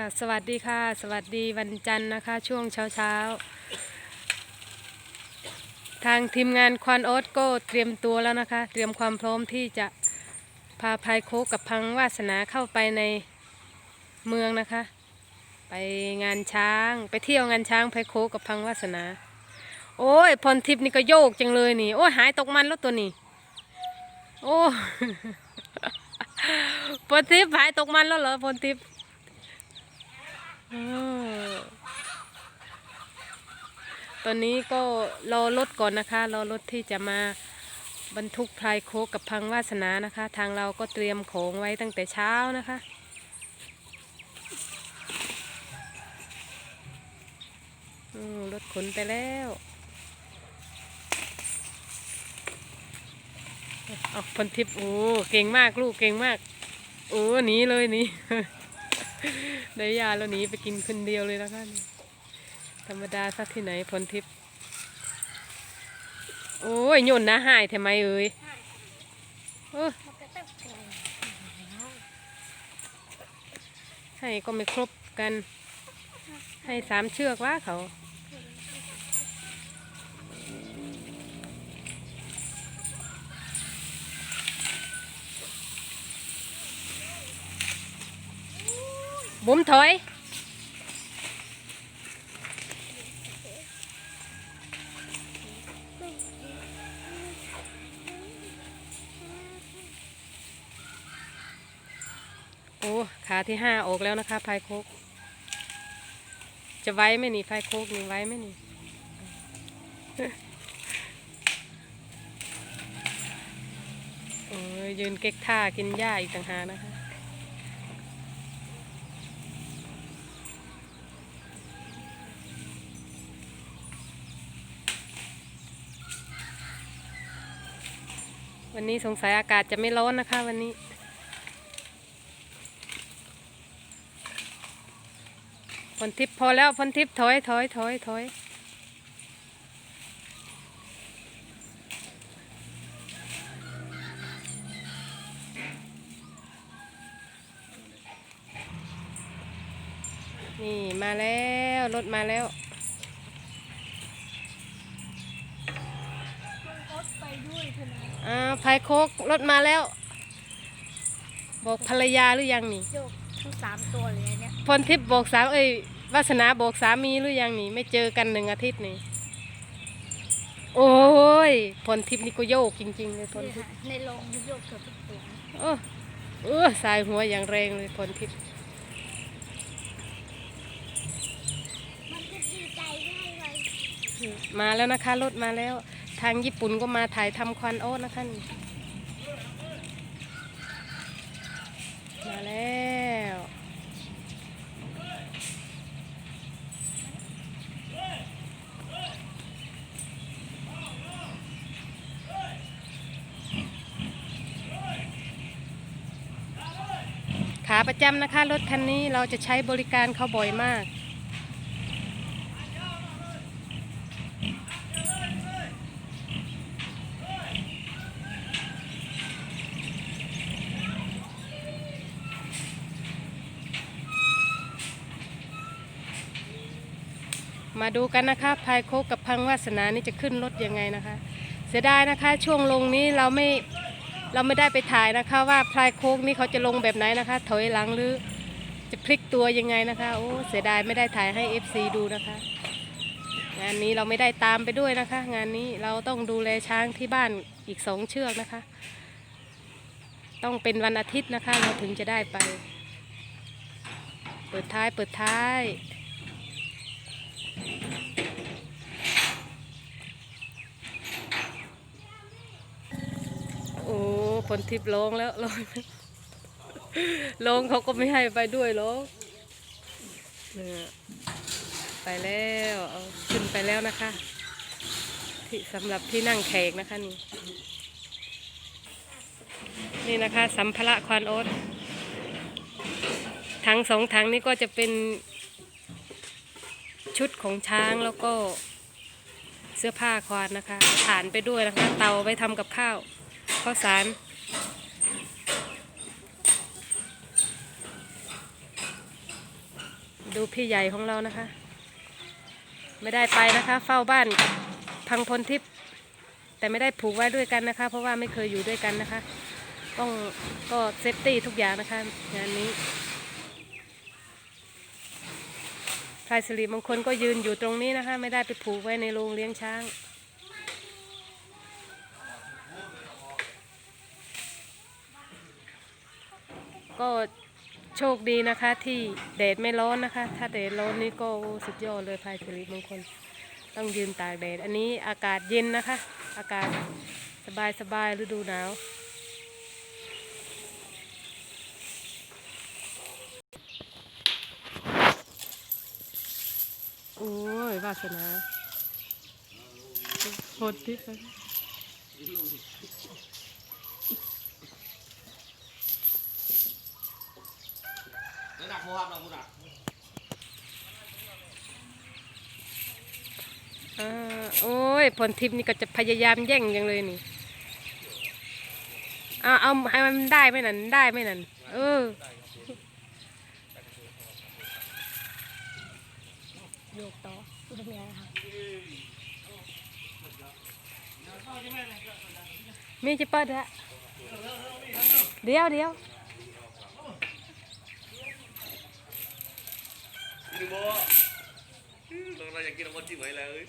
ค่ะ สวัสดีค่ะ สวัสดีวันจันทร์นะคะ ช่วงเช้าเช้าทางทีมงานควันโอ๊ตก็เตรียมตัวแล้วนะคะ เตรียมความพร้อมที่จะพาพายโคกับพังวาสนาเข้าไปในเมืองนะคะ ไปงานช้างไปเที่ยวงานช้างพายโคกับพังวาสนา โอ้ยพรทิพย์นี่ก็โยกจังเลยนี่ โอ้หายตกมันแล้วตัวนี้ โอ้พรทิพย์หายตกมันแล้วเหรอพรทิพย์ ตอนนี้ก็รอรถก่อนนะคะรอรถที่จะมาบรรทุกพลายโคกกับพังวาสนานะคะ ทางเราก็เตรียมของไว้ตั้งแต่เช้านะคะรถขนไปแล้วเอาพันทิพย์โอ้เก่งมากลูกเก่งมาก โอ้หนีเลยหนี ได้ยาแล้วหนีไปกินคนเดียวเลยนะคะนี่ธรรมดาสักที่ไหนพลทิพย์โอ้ยโยนนะหายทำไมเอ้ยให้ก็ไม่ครบกัน ให้สามเชือกว่าเขา บุ้มถอย โอ้ ขาที่ห้าออกแล้วนะคะพายโคก จะไว้ไหมนี่พายโคกนี่ไว้ไหมนี่โอ้ยยืนเก๊กท่ากินหญ้าอีกต่างหากนะคะ วันนี้สงสัยอากาศจะไม่ร้อนนะคะ วันนี้พลทิพย์พอแล้วพลทิพย์ถอยถอยถอยถอยนี่มาแล้ว รถมาแล้ว ไปด้วยเถ อะนะอ่าพายโคกรถมาแล้ว บอกภรรยาหรือยังนี่โยกทั้งสามตัวเลยเนี่ยพรทิพย์บอกสามเอ้ยวาสนาบอกสามีหรือยังนี่ ไม่เจอกันหนึ่งอาทิตย์นี่ โอ้ยพรทิพย์นี่ก็โยกจริงๆเลยพรเนี่ยทิพย์ค่ะในโรงโยกเกือบทุกตัวโอ้เออสายหัวอย่างแรงเลยพรทิพย์มันก็ดีใจได้เลยมาแล้วนะคะรถมาแล้ว ทางญี่ปุ่นก็มาถ่ายทำควันโอ๊ตนะคะนี่มาแล้วขาประจำนะคะ รถคันนี้เราจะใช้บริการเขาบ่อยมาก มาดูกันนะคะพายโคกกับพังวาสนานี่จะขึ้นรถยังไงนะคะ เสียดายนะคะ ช่วงลงนี้เราไม่เราไม่ได้ไปถ่ายนะคะ ว่าพลายโคกนี่เขาจะลงแบบไหนนะคะ ถอยหลังหรือจะพลิกตัวยังไงนะคะโอ้เสียดายไม่ได้ถ่ายให้ FC ดูนะคะ งานนี้เราไม่ได้ตามไปด้วยนะคะ งานนี้เราต้องดูแลช้างที่บ้านอีกสองเชือกนะคะ ต้องเป็นวันอาทิตย์นะคะ เราถึงจะได้ไป เปิดท้ายเปิดท้าย โอ้ผลทิพย์ลงแล้วลงลงเขาก็ไม่ให้ไปด้วยหรอกเนี่ยไปแล้วเอาขึ้นไปแล้วนะคะ ที่สำหรับที่นั่งแขกนะคะนี่ นี่นะคะ สัมภาระควานโอ๊ตทั้งสองถังนี้ก็จะเป็น ชุดของช้างแล้วก็เสื้อผ้าควานนะคะฐานไปด้วยนะคะ เตาไปทำกับข้าวข้าวสารดูพี่ใหญ่ของเรานะคะ ไม่ได้ไปนะคะ เฝ้าบ้านพังพลทิพย์แต่ไม่ได้ผูกไว้ด้วยกันนะคะ เพราะว่าไม่เคยอยู่ด้วยกันนะคะ ต้องก็เซฟตี้ทุกอย่างนะคะ งานนี้ พลายสิริมงคลก็ยืนอยู่ตรงนี้นะคะ ไม่ได้ไปผูกไว้ในโรงเลี้ยงช้างก็โชคดีนะคะที่แดดไม่ร้อนนะคะ ถ้าแดดร้อนนี่ก็สุดยอดเลยพายสิริมงคล ต้องยืนตากแดด อันนี้อากาศเย็นนะคะ อากาศสบายสบายฤดูหนาว โอ้ย วาสนาโหดที่สุด Nó đặt mua hộp đâu mua đặt อ่าโอ้ยพลทิพย์นี่ก็จะพยายามแย่งอย่างเลยนี่ เอาเอาให้มันได้ไหมนั่นได้ไหมนั่น เออโยกต่อ เป็นไงคะ มีจะเปิดฮะเดี๋ยวเดี๋ยว Đi bố Lần này kia là con chim ấy là ơi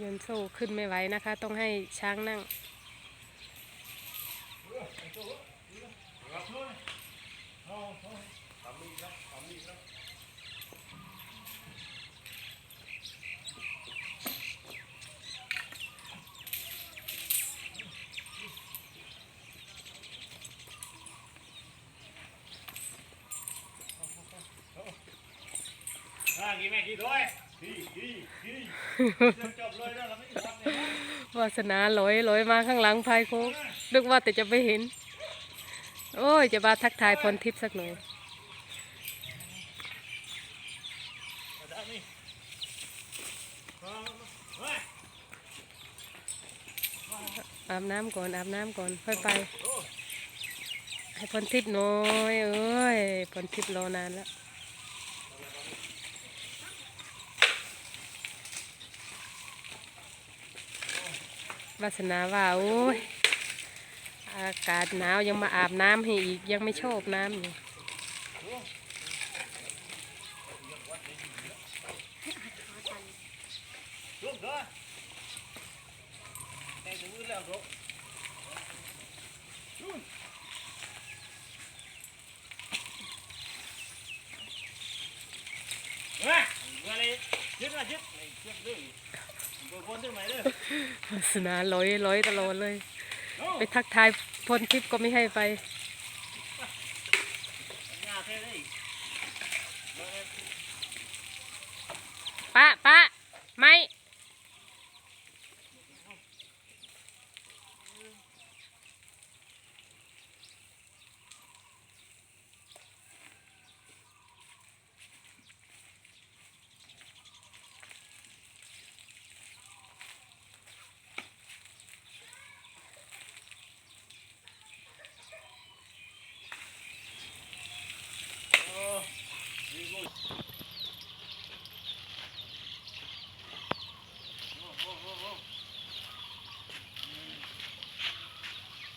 ยืนโซ่ขึ้นไม่ไหวนะคะ ต้องให้ช้างนั่ง À, kia mẹ kia thôi Đi, đi, đi Chọc lời đó là mấy cái này วาสนาลอยลอยมาข้างหลังพายโค้งนึกว่าแต่จะไม่เห็น โอ้ย จะมาทักทายพรทิพย์สักหน่อยอาบน้ำก่อนอาบน้ำก่อนค่อยไป ให้พรทิพย์หน้อย เอ้ยพรทิพย์รอนานแล้ว วาสนาว่าโอ้ยอากาศหนาวยังมาอาบน้ำให้อีกยังไม่ชอบน้ำอยู่ สนาลอยลอยตลอดเลย Đâu ไปทักทายพลทิพย์ก็ไม่ให้ไป Nhà thế đây ป้าป้าไม่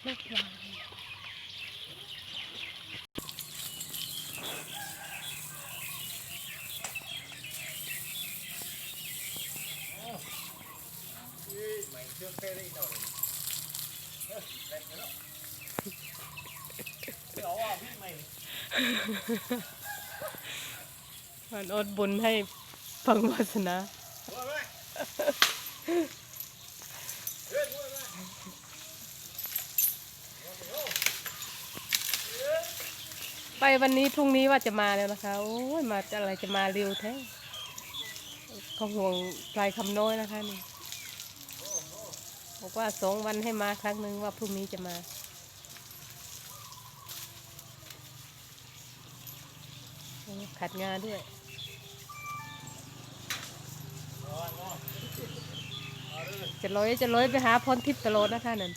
ไม่เกี่ยว Mày chưa phê đi đâu Cái ổ à biết mày มันอดบุญให้ฟังวาสนาไปวันนี้พรุ่งนี้ว่าจะมาแล้วนะคะ โอ้ยมาอะไรจะมาเร็วแท้เขาห่วงปลายคำน้อยนะคะนี่ บอกว่าสองวันให้มาครั้งหนึ่งว่าพรุ่งนี้จะมา ขัดงานด้วยจะลอยจะลอยไปหาพรทิพย์ตลอดนะคะนั่น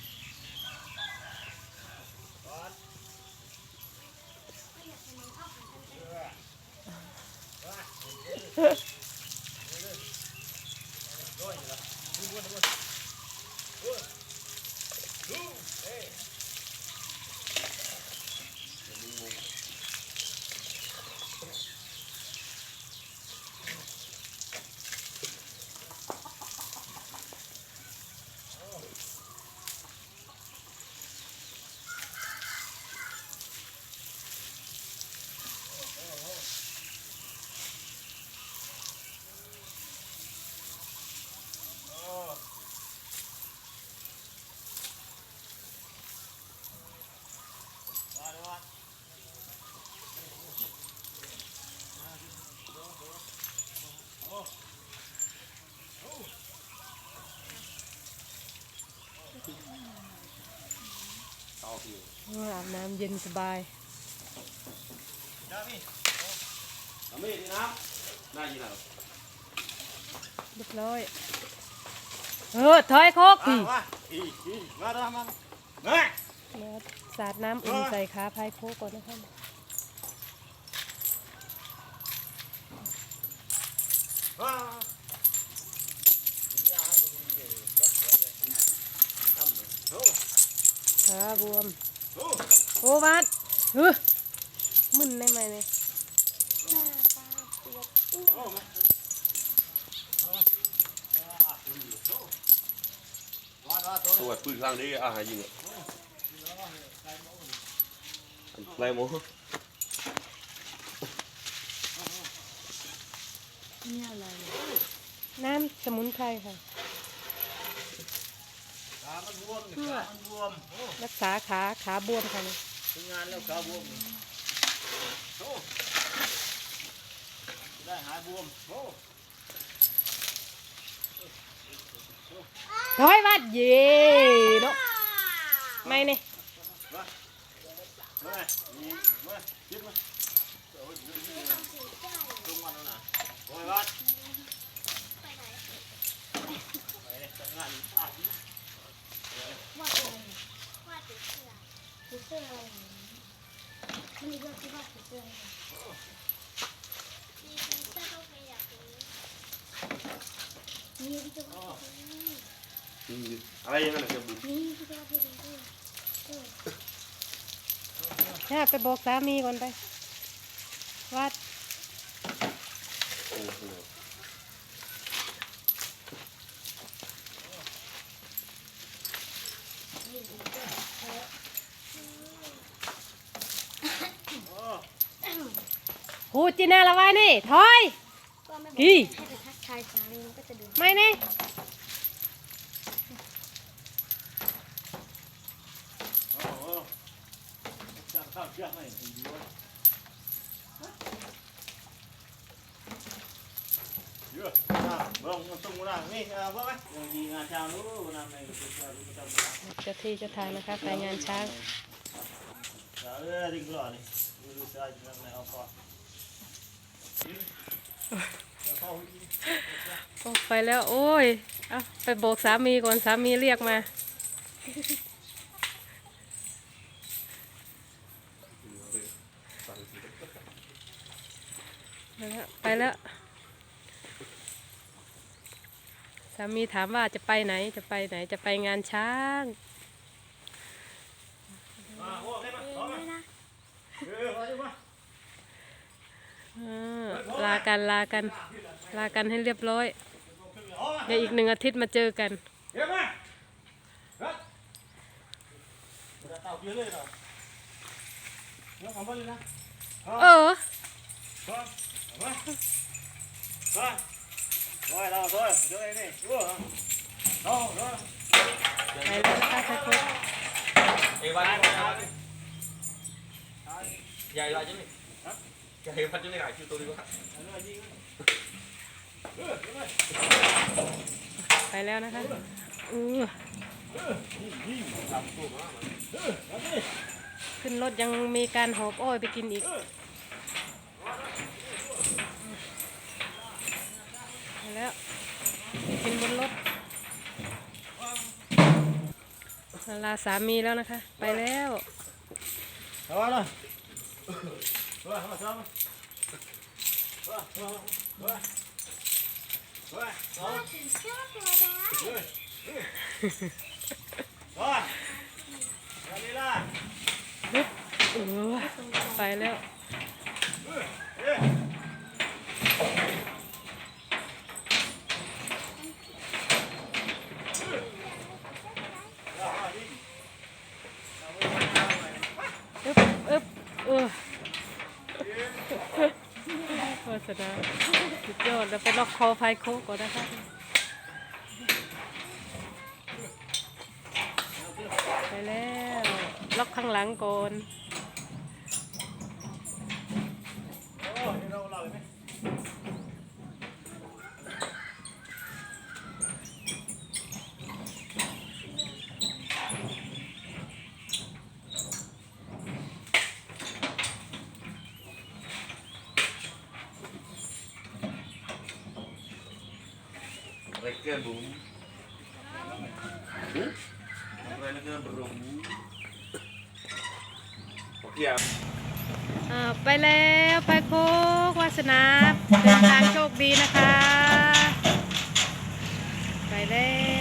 อาบน้ำเย็นสบายเอามีดนี่นะน่ากินอะไรเรียบร้อย เออถอยโคกพี่มาอีอีมาดูมาเฮ้ยแล้วสาดน้ำอุ่นใส่ขาพายโคกก่อนนะคะมาขาบวม โอ้โอ้วัดเฮ้ยมึนได้ไหมเนี่ยตัวปืนข้างนี้อาหารยิงอะไรโมนี่อะไรน้ำสมุนไพรค่ะ ขามันบวมขามันบวมโอ้รักษาขาขาบวมค่ะเนี่ยทำงานแล้วขาบวมโอ้ได้หายบวมโอ้ถอยวัดเย่เนาะไม่เนี่ย มามานี่มายิบมาโอ้ยลงมาแล้วนะโอ้ยวัดไปเลยทำงานอะ วาดอะไรวาดติดเสื้อติดเสื้ออะไรมันมีเรื่องที่วาดติดเสื้ออะไรมีเสื้อต้องไปอยากรู้มีที่จะวาดติดเสื้อ อะไรอย่างนั้นนะเจ้าบุมีที่จะวาดติดเสื้อเออถ้าไปบอกสามีก่อนไป วัดโอ้โหหูจีน่าละไว้นี่ถอยก็ไม่บอกกี่ให้ไปทักทายสามีมันก็จะดูไม่เนี่ย โอ้โหจับข้าวเชือกให้ดีวะเยอะอะเบิ่งมันต้องมานั่งนี่เอาบ่ไหมยังดีงานเช้านู้นนำในกุฏิกุฏิกุฏิ เจ้าที่เจ้าทางนะคะไปงานช้าง เออดิ่งหล่อ นี่ดูดูสายจังเลยเอานเข้าโอ้ไปแล้ว โอ้ย เอาไปบอกสามีก่อนสามีเรียกมาไปแล้วไปแล้ว สามีถามว่าจะไปไหนจะไปไหนจะไปงานช้างมาโอ้ได้มาเอพร้อมงไหมด้วยนะเออมาดิมาอ่าลากันลากัน ลากันให้เรียบร้อยเอามาเดี๋ยวอีกหนึ่งอาทิตย์มาเจอกันเดี๋ยวมาครับจะเต่าเยอ ดี๋ยวผมไปเลยนะเออมามามาร้อยเราร้อยด้วยนี่ดูฮะเอาเอาไปแล้วนะคะไทยพุทธเอวันใหญ่ไรจังนี่ใหญ่พันจังนี่หลายคิวตัวดีกว่าไปแล้วนะคะอือขึ้นรถยังมีการหอบอ้อยไปกินอีกินบนรถลาสามีแล้วนะคะ ไปแล้วเอาละไปแล้ว สดาสุดยอดแล้วไปล็อกคอไฟโคก่อนนะคะไปแล้ว ล็อกข้างหลังก่อน กินบุ๋มอะไรเหลืเกินบุ๋มเกี่อ่าไปแล้วไปโคกวาสนาเดินทางโชคดีนะคะ ไปแล้ว